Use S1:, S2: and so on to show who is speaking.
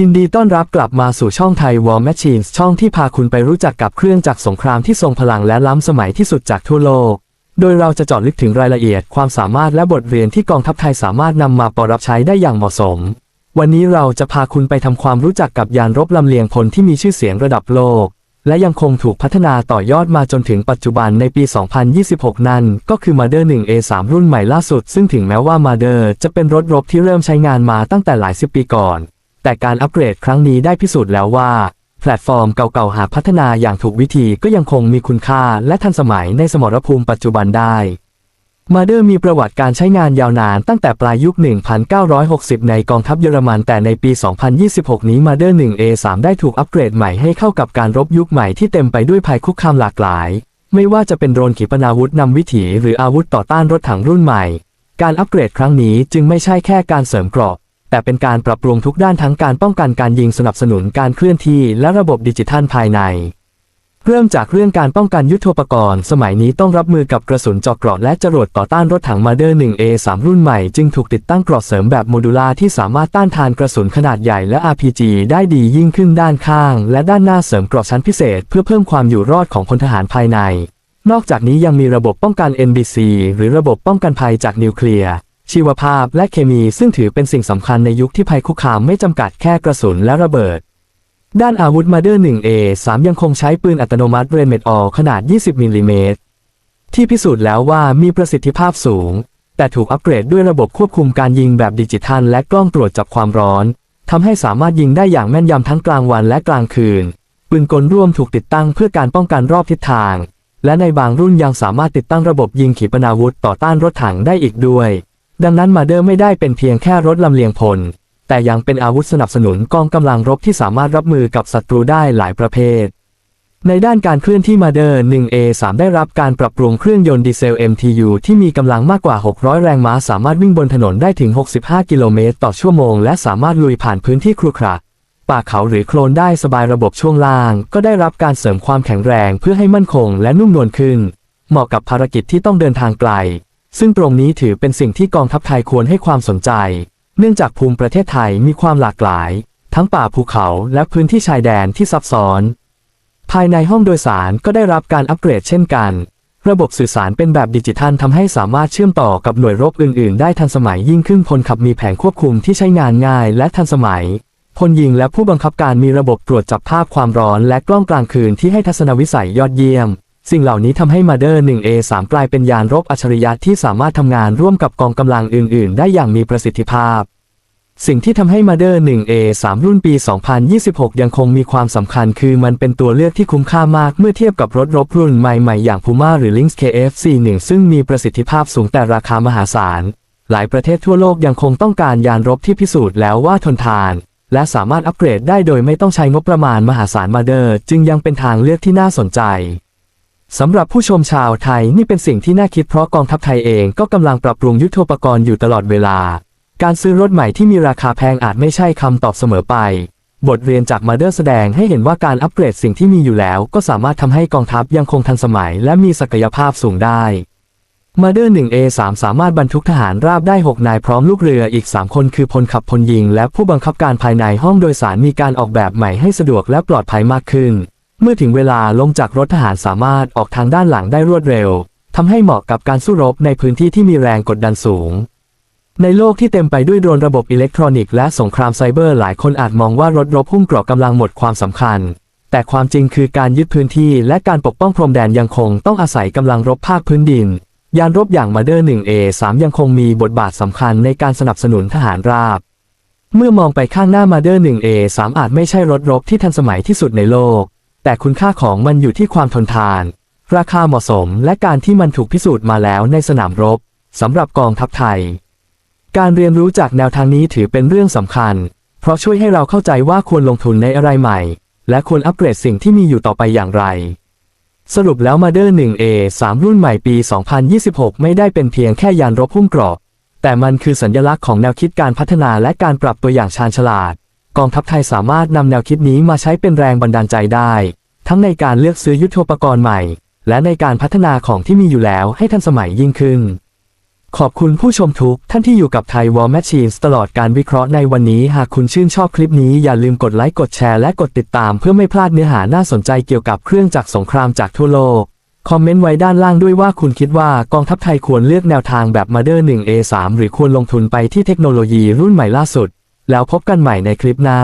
S1: ยินดีต้อนรับกลับมาสู่ช่องไทย War Machines ช่องที่พาคุณไปรู้จักกับเครื่องจักรสงครามที่ทรงพลังและล้ำสมัยที่สุดจากทั่วโลก โดยเราจะเจาะลึกถึงรายละเอียดความสามารถและบทเรียนที่กองทัพไทยสามารถนำมาปรับใช้ได้อย่างเหมาะสม วันนี้เราจะพาคุณไปทำความรู้จักกับยานรบลำเลียงพลที่มีชื่อเสียงระดับโลก และยังคงถูกพัฒนาต่อยอดมาจนถึงปัจจุบันในปี 2026 นั่นก็คือ Marder 1 A3 รุ่นใหม่ล่าสุด ซึ่งถึงแม้ว่า Marder จะเป็นรถรบที่เริ่มใช้งานมาตั้งแต่หลายสิบปีก่อน แต่การอัปเกรดครั้งนี้ได้พิสูจน์แล้วว่า แพลตฟอร์มเก่าๆหากพัฒนาอย่างถูกวิธีก็ยังคงมีคุณค่าและทันสมัยในสมรภูมิปัจจุบันได้มาเดอร์มีประวัติการใช้งานยาวนานตั้งแต่ปลายยุค 1960 ในกองทัพเยอรมันแต่ในปี 2026 นี้มาเดอร์ 1A3 ได้ถูกอัปเกรดใหม่ให้เข้ากับการรบยุคใหม่ที่เต็มไปด้วยภัยคุกคามหลากหลาย ไม่ว่าจะเป็นโดรนขีปนาวุธนำวิถีหรืออาวุธต่อต้านรถถังรุ่นใหม่ การอัปเกรดครั้งนี้จึงไม่ใช่แค่การเสริมเกราะ แต่เป็นการปรับปรุงทุกด้านทั้งการป้องกันการยิงสนับสนุนการเคลื่อนที่และระบบดิจิทัลภายใน เริ่มจากเรื่องการป้องกันยุทโธปกรณ์ สมัยนี้ต้องรับมือกับกระสุนเจาะเกราะและจรวดต่อต้านรถถังมาเดอร์ 1A3 รุ่นใหม่จึงถูกติดตั้งเกราะเสริมแบบโมดูลาที่สามารถต้านทานกระสุนขนาดใหญ่และ RPG ได้ดียิ่งขึ้นด้านข้าง และด้านหน้าเสริมเกราะชั้นพิเศษ เพื่อเพิ่มความอยู่รอดของพลทหารภายใน นอกจากนี้ยังมีระบบป้องกัน NBC หรือระบบป้องกันภัยจากนิวเคลียร์ ชีวภาพและเคมีซึ่งถือเป็นสิ่งสำคัญในยุคที่ภัยคุกคามไม่จำกัดแค่กระสุนและระเบิด ด้านอาวุธมาเดอร์ 1A 3 ยังคงใช้ปืนอัตโนมัติเรนเมดออขนาด 20 มิลลิเมตร ที่พิสูจน์แล้วว่ามีประสิทธิภาพสูง แต่ถูกอัปเกรดด้วยระบบควบคุมการยิงแบบดิจิทัล และกล้องตรวจจับความร้อนทำให้สามารถยิงได้อย่างแม่นยำทั้งกลางวันและกลางคืน ปืนกลร่วมถูกติดตั้งเพื่อการป้องกันรอบทิศทาง และในบางรุ่นยังสามารถติดตั้งระบบยิงขีปนาวุธต่อต้านรถถังได้อีกด้วย ดังนั้นมาเดอร์ไม่ได้เป็นเพียงแค่รถลำเลียงพล แต่ยังเป็นอาวุธสนับสนุนกองกำลังรบที่สามารถรับมือกับศัตรูได้หลายประเภท ในด้านการเคลื่อนที่มาเดอร์ 1A3 ได้รับการปรับปรุงเครื่องยนต์ดีเซล MTU ที่มีกำลังมากกว่า 600 แรงม้าสามารถวิ่งบนถนนได้ถึง 65 กิโลเมตรต่อชั่วโมง และสามารถลุยผ่านพื้นที่ครุขระป่าเขาหรือโคลนได้สบายระบบช่วงล่าง ก็ได้รับการเสริมความแข็งแรงเพื่อให้มั่นคงและนุ่มนวลขึ้น เหมาะกับภารกิจที่ต้องเดินทางไกล ซึ่งตรงนี้ถือเป็นสิ่งที่กองทัพไทยควรให้ความสนใจ เนื่องจากภูมิประเทศไทยมีความหลากหลาย ทั้งป่าภูเขาและพื้นที่ชายแดนที่ซับซ้อน ภายในห้องโดยสารก็ได้รับการอัปเกรดเช่นกัน ระบบสื่อสารเป็นแบบดิจิทัลทำให้สามารถเชื่อมต่อกับหน่วยรบอื่น ๆ ได้ทันสมัยยิ่งขึ้นพลขับมีแผงควบคุมที่ใช้งานง่ายและทันสมัยพลยิงและผู้บังคับการมีระบบตรวจจับภาพความร้อนและกล้องกลางคืนที่ให้ทัศนวิสัยยอดเยี่ยม สิ่งเหล่านี้ทำให้มาเดอร์ 1A3 กลายเป็นยานรบอัจฉริยะที่สามารถทำงานร่วมกับกองกำลังอื่น ๆ ได้อย่างมีประสิทธิภาพ สิ่งที่ทำให้ Mother 1A3 รุ่นปี 2026 ยังคงมีความสำคัญคือมันเป็นตัวเลือกที่คุ้มค่ามากเมื่อเทียบกับรถรบรุ่นใหม่ ๆ อย่าง Puma หรือ Lynx KF41 ซึ่งมีประสิทธิภาพสูงแต่ราคามหาศาล หลายประเทศทั่วโลกยังคงต้องการยานรบที่พิสูจน์แล้วว่าทนทานและสามารถอัปเกรดได้โดยไม่ต้องใช้งบประมาณมหาศาล Mother จึงยังเป็นทางเลือกที่น่าสนใจ สำหรับผู้ชมชาวไทยนี่เป็นสิ่งที่น่าคิดเพราะกองทัพไทยเองก็กำลังปรับปรุงยุทโธปกรณ์อยู่ตลอดเวลา การซื้อรถใหม่ที่มีราคาแพงอาจไม่ใช่คำตอบเสมอไป บทเรียนจากมาเดอร์แสดงให้เห็นว่าการอัปเกรดสิ่งที่มีอยู่แล้ว ก็สามารถทำให้กองทัพยังคงทันสมัย และมีศักยภาพสูงได้มาเดอร์ 1A3 สามารถบรรทุกทหารราบได้ 6 นายพร้อมลูกเรืออีก 3 คนคือพลขับพลยิง และผู้บังคับการภายในห้องโดยสารมีการออกแบบใหม่ให้สะดวกและปลอดภัยมากขึ้น เมื่อถึงเวลาลงจากรถทหารสามารถออกทางด้านหลังได้รวดเร็วทำให้เหมาะกับการสู้รบในพื้นที่ที่มีแรงกดดันสูง ในโลกที่เต็มไปด้วยโดรนระบบอิเล็กทรอนิกส์และสงครามไซเบอร์หลายคนอาจมองว่ารถรบหุ้มเกราะกำลังหมดความสำคัญ แต่ความจริงคือการยึดพื้นที่และการปกป้องพรมแดนยังคงต้องอาศัยกำลังรบภาคพื้นดิน ยานรบอย่างมาเดอร์ 1A3 ยังคงมีบทบาทสำคัญในการสนับสนุนทหารราบ เมื่อมองไปข้างหน้ามาเดอร์ 1A3 อาจไม่ใช่รถรบที่ทันสมัยที่สุดในโลก แต่คุณค่าของมันอยู่ที่ความทนทาน ราคาเหมาะสมและการที่มันถูกพิสูจน์มาแล้วในสนามรบสำหรับกองทัพไทย การเรียนรู้จากแนวทางนี้ถือเป็นเรื่องสำคัญ เพราะช่วยให้เราเข้าใจว่าควรลงทุนในอะไรใหม่ และควรอัปเกรดสิ่งที่มีอยู่ต่อไปอย่างไร สรุปแล้ว Mother 1A 3 รุ่นใหม่ปี 2026 ไม่ได้เป็นเพียงแค่ยานรบหุ้มเกราะแต่มันคือสัญลักษณ์ของแนวคิดการพัฒนาและการปรับตัวอย่างชาญฉลาด กองทัพไทยสามารถนำแนวคิดนี้มาใช้เป็นแรงบันดาลใจได้ ทั้งในการเลือกซื้อยุทโธปกรณ์ใหม่ และในการพัฒนาของที่มีอยู่แล้วให้ทันสมัยยิ่งขึ้น ขอบคุณผู้ชมทุกท่านที่อยู่กับไทย War Machines ตลอดการวิเคราะห์ในวันนี้ หากคุณชื่นชอบคลิปนี้อย่าลืมกดไลค์กดแชร์และกดติดตามเพื่อไม่พลาดเนื้อหาน่าสนใจเกี่ยวกับเครื่องจักรสงครามจากทั่วโลกคอมเมนต์ไว้ด้านล่างด้วยว่าคุณคิดว่ากองทัพไทยควรเลือกแนวทางแบบมาเดอร์ 1A3 หรือควรลงทุนไปที่เทคโนโลยีรุ่นใหม่ล่าสุด แล้วพบกันใหม่ในคลิปหน้า